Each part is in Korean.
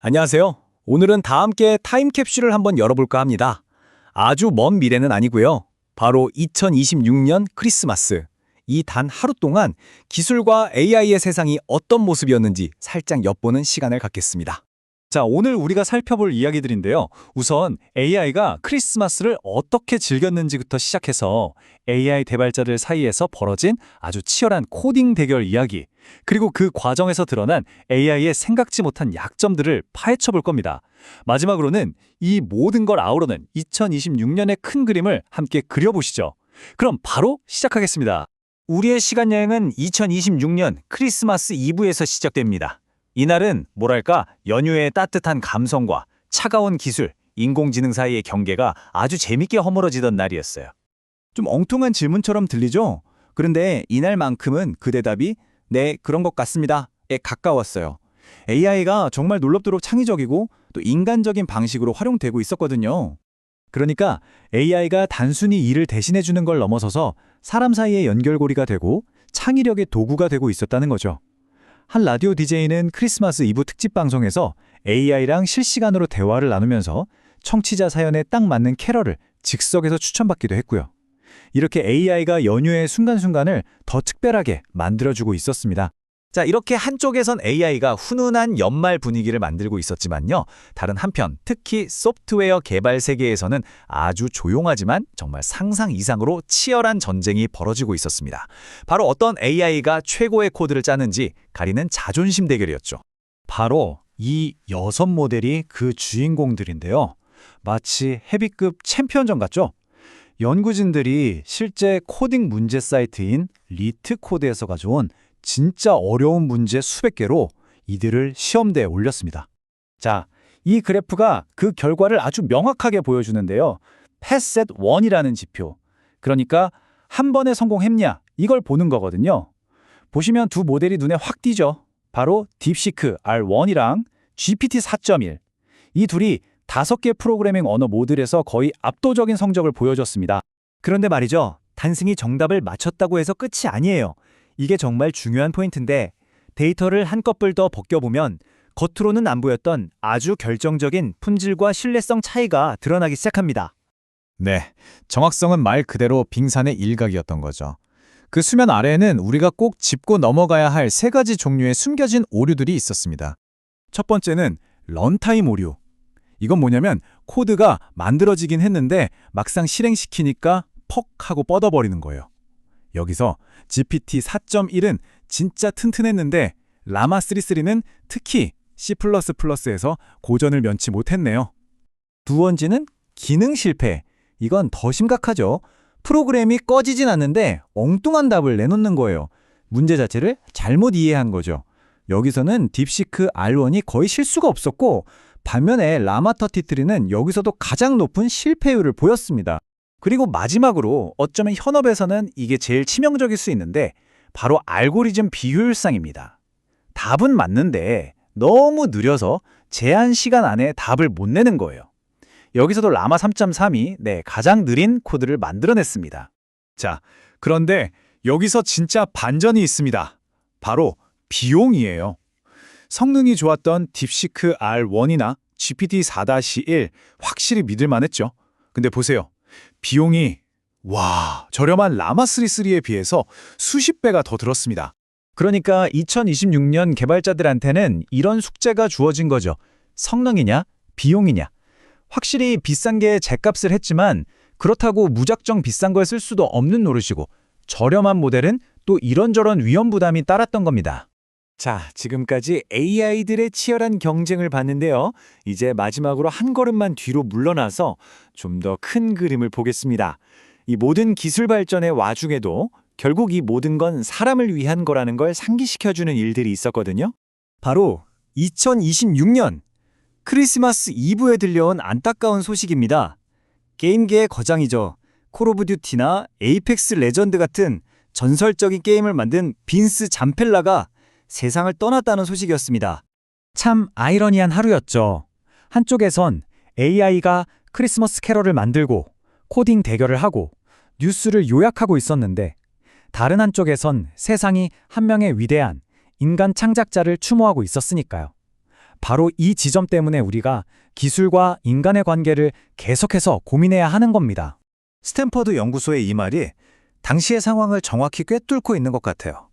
안녕하세요. 오늘은 다 함께 타임캡슐을 한번 열어볼까 합니다. 아주 먼 미래는 아니고요. 바로 2026년 크리스마스. 이 단 하루 동안 기술과 AI의 세상이 어떤 모습이었는지 살짝 엿보는 시간을 갖겠습니다. 자, 오늘 우리가 살펴볼 이야기들인데요. 우선 AI가 크리스마스를 어떻게 즐겼는지부터 시작해서 AI 개발자들 사이에서 벌어진 아주 치열한 코딩 대결 이야기, 그리고 그 과정에서 드러난 AI의 생각지 못한 약점들을 파헤쳐 볼 겁니다. 마지막으로는 이 모든 걸 아우르는 2026년의 큰 그림을 함께 그려보시죠. 그럼 바로 시작하겠습니다. 우리의 시간 여행은 2026년 크리스마스 이브에서 시작됩니다. 이날은 뭐랄까 연휴의 따뜻한 감성과 차가운 기술, 인공지능 사이의 경계가 아주 재밌게 허물어지던 날이었어요. 좀 엉뚱한 질문처럼 들리죠? 그런데 이날만큼은 그 대답이 네, 그런 것 같습니다 에 가까웠어요. AI가 정말 놀랍도록 창의적이고 또 인간적인 방식으로 활용되고 있었거든요. 그러니까 AI가 단순히 일을 대신해 주는 걸 넘어서서 사람 사이의 연결고리가 되고 창의력의 도구가 되고 있었다는 거죠. 한 라디오 DJ는 크리스마스 이브 특집 방송에서 AI랑 실시간으로 대화를 나누면서 청취자 사연에 딱 맞는 캐럴을 즉석에서 추천받기도 했고요. 이렇게 AI가 연휴의 순간순간을 더 특별하게 만들어주고 있었습니다. 자, 이렇게 한쪽에선 AI가 훈훈한 연말 분위기를 만들고 있었지만요. 다른 한편, 특히 소프트웨어 개발 세계에서는 아주 조용하지만 정말 상상 이상으로 치열한 전쟁이 벌어지고 있었습니다. 바로 어떤 AI가 최고의 코드를 짜는지 가리는 자존심 대결이었죠. 바로 이 여섯 모델이 그 주인공들인데요. 마치 헤비급 챔피언전 같죠? 연구진들이 실제 코딩 문제 사이트인 리트 코드에서 가져온 진짜 어려운 문제 수백 개로 이들을 시험대에 올렸습니다. 자, 이 그래프가 그 결과를 아주 명확하게 보여주는데요. 패셋 1이라는 지표. 그러니까 한 번에 성공했냐 이걸 보는 거거든요. 보시면 두 모델이 눈에 확 띄죠. 바로 딥시크 R1이랑 GPT 4.1. 이 둘이 다섯 개 프로그래밍 언어 모듈에서 거의 압도적인 성적을 보여줬습니다. 그런데 말이죠. 단순히 정답을 맞췄다고 해서 끝이 아니에요. 이게 정말 중요한 포인트인데 데이터를 한꺼풀 더 벗겨보면 겉으로는 안 보였던 아주 결정적인 품질과 신뢰성 차이가 드러나기 시작합니다. 네, 정확성은 말 그대로 빙산의 일각이었던 거죠. 그 수면 아래에는 우리가 꼭 짚고 넘어가야 할 세 가지 종류의 숨겨진 오류들이 있었습니다. 첫 번째는 런타임 오류. 이건 뭐냐면 코드가 만들어지긴 했는데 막상 실행시키니까 퍽 하고 뻗어버리는 거예요. 여기서 GPT 4.1은 진짜 튼튼했는데 라마 33는 특히 C++에서 고전을 면치 못했네요. 두 번째는 기능 실패. 이건 더 심각하죠. 프로그램이 꺼지진 않는데 엉뚱한 답을 내놓는 거예요. 문제 자체를 잘못 이해한 거죠. 여기서는 딥시크 R1이 거의 실수가 없었고 반면에 라마 33는 여기서도 가장 높은 실패율을 보였습니다. 그리고 마지막으로 어쩌면 현업에서는 이게 제일 치명적일 수 있는데 바로 알고리즘 비효율성입니다. 답은 맞는데 너무 느려서 제한 시간 안에 답을 못 내는 거예요. 여기서도 라마 3.3이 네, 가장 느린 코드를 만들어냈습니다. 자, 그런데 여기서 진짜 반전이 있습니다. 바로 비용이에요. 성능이 좋았던 딥시크 R1이나 GPT 4-1 확실히 믿을만 했죠. 근데 보세요. 비용이 와, 저렴한 라마 33에 비해서 수십 배가 더 들었습니다. 그러니까 2026년 개발자들한테는 이런 숙제가 주어진 거죠. 성능이냐, 비용이냐. 확실히 비싼 게 제값을 했지만 그렇다고 무작정 비싼 걸 쓸 수도 없는 노릇이고 저렴한 모델은 또 이런저런 위험 부담이 따랐던 겁니다. 자, 지금까지 AI들의 치열한 경쟁을 봤는데요. 이제 마지막으로 한 걸음만 뒤로 물러나서 좀 더 큰 그림을 보겠습니다. 이 모든 기술 발전의 와중에도 결국 이 모든 건 사람을 위한 거라는 걸 상기시켜주는 일들이 있었거든요. 바로 2026년 크리스마스 이브에 들려온 안타까운 소식입니다. 게임계의 거장이죠. 콜 오브 듀티나 에이펙스 레전드 같은 전설적인 게임을 만든 빈스 잠펠라가 세상을 떠났다는 소식이었습니다. 참 아이러니한 하루였죠. 한쪽에선 AI가 크리스마스 캐럴을 만들고 코딩 대결을 하고 뉴스를 요약하고 있었는데 다른 한쪽에선 세상이 한 명의 위대한 인간 창작자를 추모하고 있었으니까요. 바로 이 지점 때문에 우리가 기술과 인간의 관계를 계속해서 고민해야 하는 겁니다. 스탠퍼드 연구소의 이 말이 당시의 상황을 정확히 꿰뚫고 있는 것 같아요.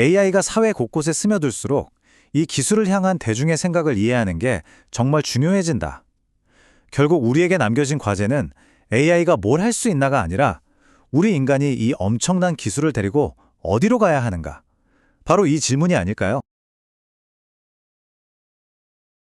AI가 사회 곳곳에 스며들수록 이 기술을 향한 대중의 생각을 이해하는 게 정말 중요해진다. 결국 우리에게 남겨진 과제는 AI가 뭘 할 수 있나가 아니라 우리 인간이 이 엄청난 기술을 데리고 어디로 가야 하는가? 바로 이 질문이 아닐까요?